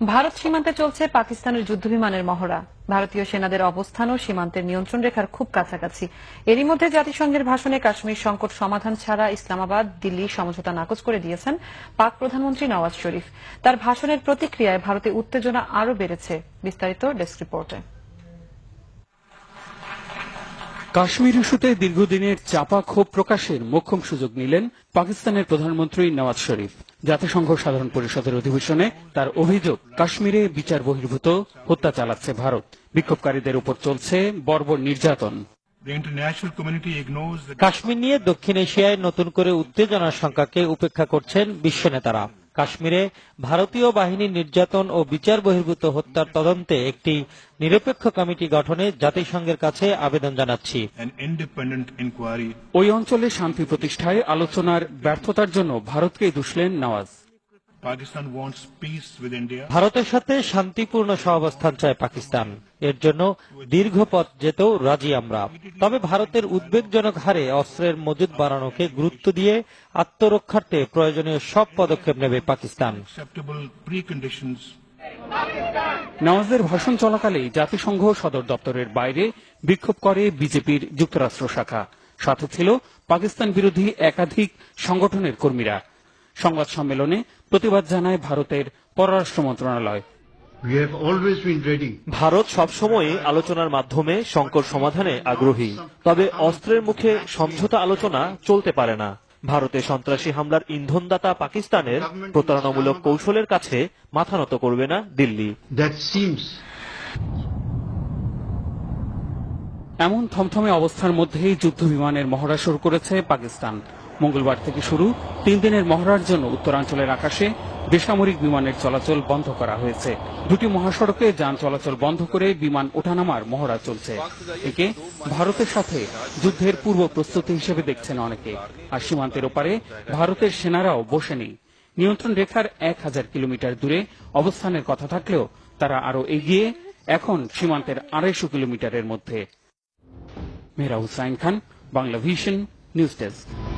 ভারত সীমান্তে চলছে পাকিস্তানের যুদ্ধবিমানের মহড়া। ভারতীয় সেনাদের অবস্থানও সীমান্তের নিয়ন্ত্রণ রেখার খুব কাছাকাছি। এরই মধ্যে জাতিসংঘের ভাষণে কাশ্মীর সংকট সমাধান ছাড়া ইসলামাবাদ, দিল্লি সমঝোতা নাকচ করে দিয়েছেন পাক প্রধানমন্ত্রী নওয়াজ শরীফ। তার ভাষণের প্রতিক্রিয়ায় ভারতে উত্তেজনা আরও বেড়েছে, বিস্তারিত ডেস্ক রিপোর্টে। কাশ্মীর ইস্যুতে দীর্ঘদিনের চাপা ক্ষোভ প্রকাশের মোক্ষম সুযোগ নিলেন পাকিস্তানের প্রধানমন্ত্রী নওয়াজ শরীফ। জাতিসংঘ সাধারণ পরিষদের অধিবেশনে তার অভিযোগ কাশ্মীরে বিচার বহির্ভূত হত্যা চালাচ্ছে ভারত। বিক্ষোভকারীদের উপর চলছে বর্বর নির্যাতন। কাশ্মীর নিয়ে দক্ষিণ এশিয়ায় নতুন করে উত্তেজনার সংখ্যাকে উপেক্ষা করছেন বিশ্ব নেতারা। কাশ্মীরে ভারতীয় বাহিনীর নির্যাতন ও বিচার বহির্ভূত হত্যার তদন্তে একটি নিরপেক্ষ কমিটি গঠনে জাতিসংঘের কাছে আবেদন জানাচ্ছি। ওই অঞ্চলে শান্তি প্রতিষ্ঠায় আলোচনার ব্যর্থতার জন্য ভারতকেই দুষলেন নওয়াজ। ভারতের সাথে শান্তিপূর্ণ সহাবস্থান চায় পাকিস্তান। এর জন্য দীর্ঘ পথ যেতেও রাজি আমরা। তবে ভারতের উদ্বেগজনক হারে অস্ত্রের মজুদ বাড়ানোকে গুরুত্ব দিয়ে আত্মরক্ষার্থে প্রয়োজনীয় সব পদক্ষেপ নেবে পাকিস্তান। নওয়াজের ভাষণ চলাকালেই জাতিসংঘ সদর দপ্তরের বাইরে বিক্ষোভ করে বিজেপির যুক্তরাষ্ট্র শাখা। সাথে ছিল পাকিস্তান বিরোধী একাধিক সংগঠনের কর্মীরা। সংবাদ সম্মেলনে প্রতিবাদ জানায় ভারতের পররাষ্ট্র মন্ত্রণালয়। ভারত সবসময়ই আলোচনার মাধ্যমে সংকট সমাধানে আগ্রহী তবে অস্ত্রের মুখে সমঝোতা আলোচনা চলতে পারে না। ভারতে সন্ত্রাসী হামলার ইন্ধনদাতা পাকিস্তানের প্রতারণামূলক কৌশলের কাছে মাথা নত করবে না দিল্লি। এমন থমথমে অবস্থার মধ্যেই যুদ্ধ বিমানের মহড়া শুরু করেছে পাকিস্তান। মঙ্গলবার থেকে শুরু তিন দিনের মহড়ার জন্য উত্তরাঞ্চলের আকাশে বেসামরিক বিমানের চলাচল বন্ধ করা হয়েছে। দুটি মহাসড়কে যান চলাচল বন্ধ করে বিমান ওঠানামার মহড়া চলছে। একে ভারতের সাথে যুদ্ধের পূর্ব প্রস্তুতি হিসেবে দেখছেন অনেকে। আর সীমান্তের ওপারে ভারতের সেনারাও বসে নেই নিয়ন্ত্রণ রেখার এক হাজার কিলোমিটার দূরে অবস্থানের কথা থাকলেও তারা আরও এগিয়ে এখন সীমান্তের আড়াইশো কিলোমিটারের মধ্যে। Mehra Hussain Khan, Bangla vision, news desk.